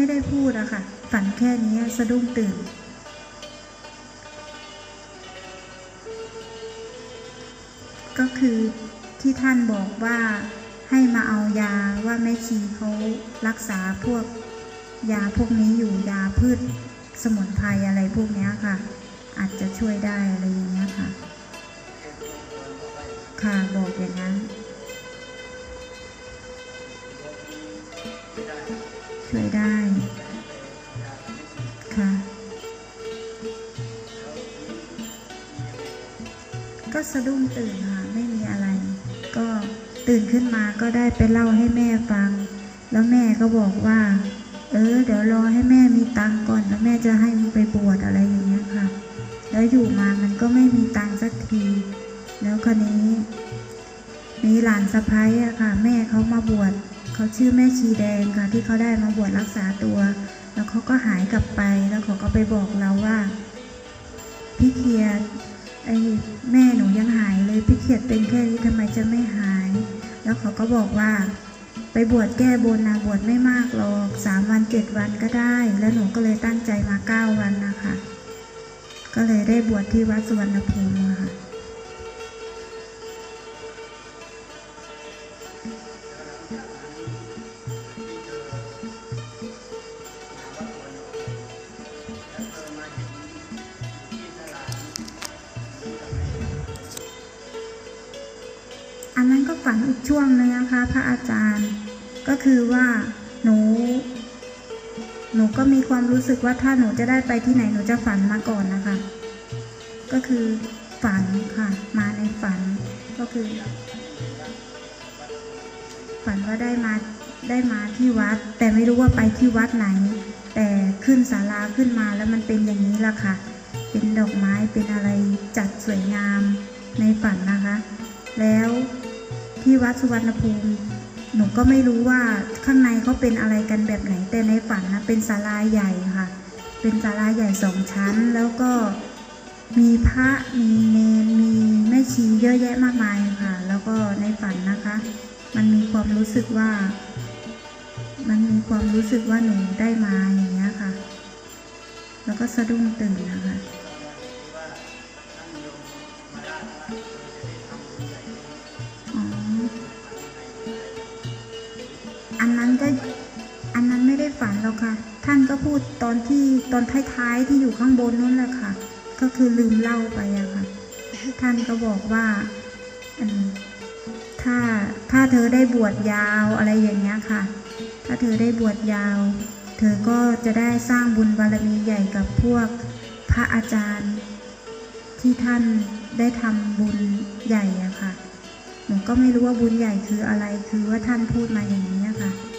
ไม่ได้พูดอะค่ะ ฝันแค่นี้สะดุ้งตื่น ก็คือที่ท่านบอกว่าให้มาเอายาว่าแม่ชีเขารักษาพวกยาพวกนี้อยู่ยาพืชสมุนไพรอะไรพวกนี้ค่ะ อาจจะช่วยได้อะไรอย่างเงี้ยค่ะ ค่ะบอกอย่างนั้น ช่วยได้ค่ะก็สะดุ้งตื่นค่ะไม่มีอะไร ก็ตื่นขึ้นมาก็ได้ไปเล่าให้แม่ฟัง แล้วแม่ก็บอกว่า เออ เดี๋ยวรอให้แม่มีตังก่อนแล้วแม่จะให้มึงไปบวชอะไรอย่างเงี้ยค่ะ แล้วอยู่มามันก็ไม่มีตังสักที แล้วครนี้ มีหลานสะพ้ายอะค่ะ แม่เขามาบวช เขาชื่อแม่ชีแดงค่ะที่เขาได้มาบวชรักษาตัว แล้วเขาก็หายกลับไปแล้วเขาก็ไปบอกเราว่าพี่เคียดไอ้แม่หนูยังหายเลยพี่เขียดเป็นแค่นี้ทำไมจะไม่หาย แล้วเขาก็บอกว่า ไปบวชแก้บนนะบวชไม่มากหรอกสามวันเจ็ดวันก็ได้ แล้วหนูก็เลยตั้งใจมาเก้าวันนะคะ ก็เลยได้บวชที่วัดสุวรรณภูมิอะค่ะ อันนั้นก็ฝันอีกช่วงหนึงนะคะพระอาจารย์ ก็คือว่าหนู หนูก็มีความรู้สึกว่าถ้าหนูจะได้ไปที่ไหนหนูจะฝันมาก่อนนะคะ ก็คือฝันค่ะ มาในฝัน ก็คือ ฝันว่าได้มาได้มาที่วัด แต่ไม่รู้ว่าไปที่วัดไหน แต่ขึ้นศาลาขึ้นมาแล้วมันเป็นอย่างนี้ละค่ะ เป็นดอกไม้เป็นอะไรจัดสวยงามในฝันนะคะ แล้ว ที่วัดสุวรรณภูมิหนูก็ไม่รู้ว่าข้างในเขาเป็นอะไรกันแบบไหน แต่ในฝันนะเป็นศาลาใหญ่ค่ะ เป็นศาลาใหญ่สองชั้น แล้วก็มีพระมีเนรมีแม่ชีเยอะแยะมากมายค่ะ แล้วก็ในฝันนะคะ มันมีความรู้สึกว่า มันมีความรู้สึกว่าหนูได้มาอย่างเงี้ยค่ะ แล้วก็สะดุ้งตื่นนะคะ อันนั้นก็อันนั้นไม่ได้ฝันหรอกค่ะ ท่านก็พูดตอนที่ตอนท้ายๆที่อยู่ข้างบนนั่นแหละค่ะ ก็คือลืมเล่าไปอะค่ะ ท่านก็บอกว่าอันถ้าถ้าเธอได้บวชยาวอะไรอย่างเงี้ยค่ะ ถ้าเธอได้บวชยาว เธอก็จะได้สร้างบุญบารมีใหญ่กับพวกพระอาจารย์ ที่ท่านได้ทำบุญใหญ่อะค่ะหนูก็ไม่รู้ว่าบุญใหญ่คืออะไร คือว่าท่านพูดมาอย่างนี้ อะค่ะ